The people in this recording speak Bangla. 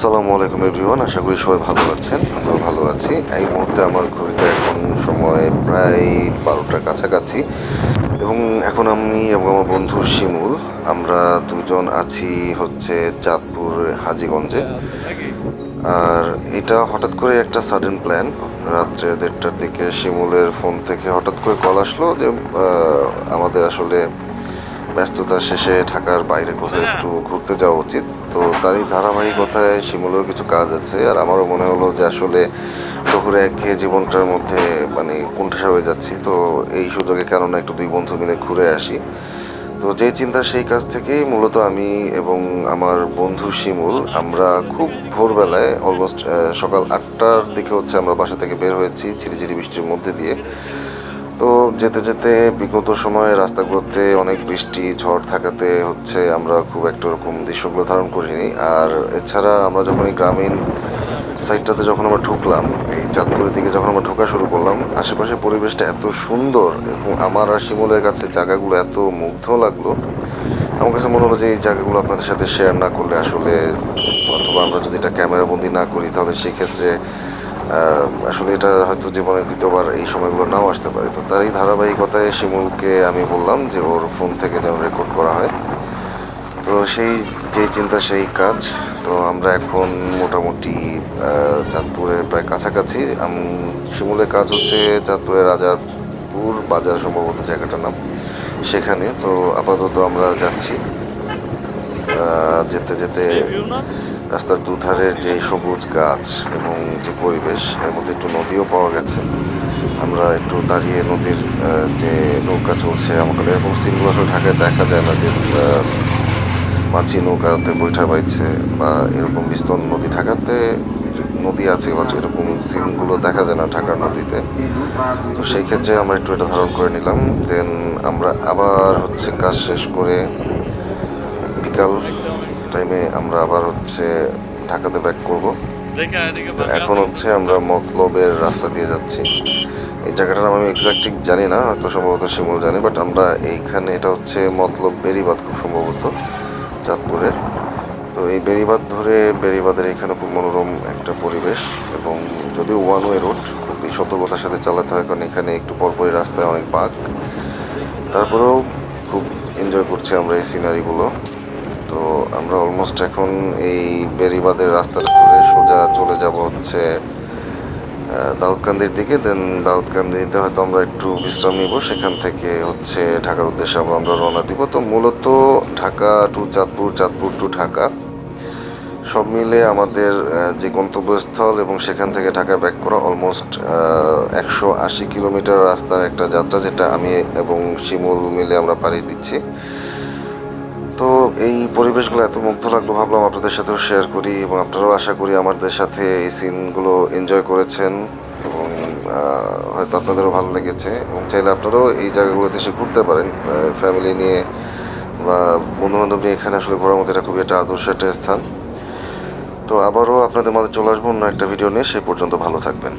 আসসালামু আলাইকুম এভরিওয়ান, আশা করি সবাই ভালো আছেন, আমরাও ভালো আছি। এই মুহূর্তে আমার ঘড়িতে এখন সময় প্রায় বারোটার কাছাকাছি এবং এখন আমি এবং আমার বন্ধু শিমুল, আমরা দুজন আছি হচ্ছে চাঁদপুর হাজিগঞ্জে। আর এটা হঠাৎ করে একটা সাডেন প্ল্যান রাত্রে দেড়টার দিকে শিমুলের ফোন থেকে হঠাৎ করে কল আসলো যে আমাদের আসলে ব্যস্ততা শেষে ঢাকার বাইরে কোথাও একটু ঘুরতে যাওয়া উচিত। তো তারই ধারাবাহিকতায় শিমুলের কিছু কাজ আছে আর আমারও মনে হলো যে আসলে শহরে একঘেয়ে জীবনটার মধ্যে মানে কুণ্ঠাসা হয়ে যাচ্ছি। তো এই সুযোগে কেননা একটু দুই বন্ধু মিলে ঘুরে আসি। তো যে চিন্তা সেই কাজ থেকেই মূলত আমি এবং আমার বন্ধু শিমুল আমরা খুব ভোরবেলায় অলমোস্ট সকাল আটটার দিকে হচ্ছে আমরা বাসা থেকে বের হয়েছি ঝিরিঝিরি বৃষ্টির মধ্যে দিয়ে। তো যেতে যেতে বিগত সময়ে রাস্তাগুলোতে অনেক বৃষ্টি ঝড় থাকাতে হচ্ছে আমরা খুব একটা ওরকম দৃশ্যগুলো ধারণ করিনি। আর এছাড়া আমরা যখন এই গ্রামীণ সাইডটাতে যখন আমরা ঢুকলাম এই চাঁদপুরের দিকে যখন আমরা ঢোকা শুরু করলাম আশেপাশে পরিবেশটা এত সুন্দর এবং আমার আর শিমুলের কাছে জায়গাগুলো এত মুগ্ধ লাগল। আমার কাছে মনে হলো যে এই জায়গাগুলো আপনাদের সাথে শেয়ার না করলে আসলে অথবা আমরা যদি এটা ক্যামেরাবন্দি না করি তাহলে সেই ক্ষেত্রে আহ, আসলে এটা হয়তো জীবনে দ্বিতীয়বার এই সময়গুলো নাও আসতে পারে। তো তারই ধারাবাহিকতায় শিমুলকে আমি বললাম যে ওর ফোন থেকে যেন রেকর্ড করা হয়। তো সেই যে চিন্তা, সেই কাজ। তো আমরা এখন মোটামুটি চাঁদপুরের প্রায় কাছাকাছি। শিমুলের কাজ হচ্ছে চাঁদপুরের রাজারপুর বাজার সম্ভবত জায়গাটার নাম সেখানে। তো আপাতত আমরা যাচ্ছি। যেতে যেতে রাস্তার দুধারের যে সবুজ গাছ এবং যে পরিবেশ, এর মধ্যে একটু নদীও পাওয়া গেছে। আমরা একটু দাঁড়িয়ে নদীর যে নৌকা চলছে আমাদের এরকম সিনগুলো আসলে ঢাকায় দেখা যায় না যে মাছি নৌকাতে বৈঠা পাইছে বা এরকম বিস্তর নদী। ঢাকাতে নদী আছে বা এরকম সিনগুলো দেখা যায় না ঢাকার নদীতে। তো সেই ক্ষেত্রে আমরা একটু এটা ধারণ করে নিলাম। দেন আমরা আবার হচ্ছে কাজ শেষ করে বিকাল টাইমে আমরা আবার হচ্ছে ঢাকাতে ব্যাক করব। এখন হচ্ছে আমরা মতলবের রাস্তা দিয়ে যাচ্ছি। এই জায়গাটার নাম আমি এক্সাক্ট ঠিক জানি না হয়তো সম্ভবত শিমুল জানি বাট আমরা এইখানে এটা হচ্ছে মতলব বেরিবাদ খুব সম্ভবত চাঁদপুরের তো এই বেরিবাদ ধরে বেরিবাদের এখানে খুব মনোরম একটা পরিবেশ এবং যদিও ওয়ান ওয়ে রোড খুবই সতর্কতার সাথে চালাতে হয় কারণ এখানে একটু পরপরই রাস্তায় অনেক বাঘ। তারপরেও খুব এনজয় করছি আমরা এই সিনারিগুলো তো আমরা অলমোস্ট এখন এই বেরিবাদের রাস্তাটা ধরে সোজা চলে যাব হচ্ছে দাউদকান্দির দিকে। দেন দাউদকান্দিতে হয়তো আমরা একটু বিশ্রাম নিব। সেখান থেকে হচ্ছে ঢাকার উদ্দেশ্যে আমরা রওনা দিব। তো মূলত ঢাকা টু চাঁদপুর চাঁদপুর টু ঢাকা। সব মিলে আমাদের যে গন্তব্যস্থল এবং সেখান থেকে ঢাকা ব্যাক করা অলমোস্ট একশো আশি কিলোমিটার রাস্তার একটা যাত্রা, যেটা আমি এবং শিমুল মিলে আমরা পাড়ি দিচ্ছি। এই পরিবেশগুলো এত মুগ্ধ লাগল, ভাবলাম আপনাদের সাথেও শেয়ার করি এবং আপনারাও আশা করি আমাদের সাথে এই সিনগুলো এনজয় করেছেন এবং হয়তো আপনাদেরও ভালো লেগেছে এবং চাইলে আপনারাও এই জায়গাগুলোতে এসে ঘুরতে পারেন ফ্যামিলি নিয়ে বা বন্ধু বান্ধব নিয়ে এখানে আসলে ঘোরার মতো এটা খুবই একটা আদর্শ একটা স্থান। তো আবারও আপনাদের মাঝে চলে আসব অন্য একটা ভিডিও নিয়ে, সে পর্যন্ত ভালো থাকবেন।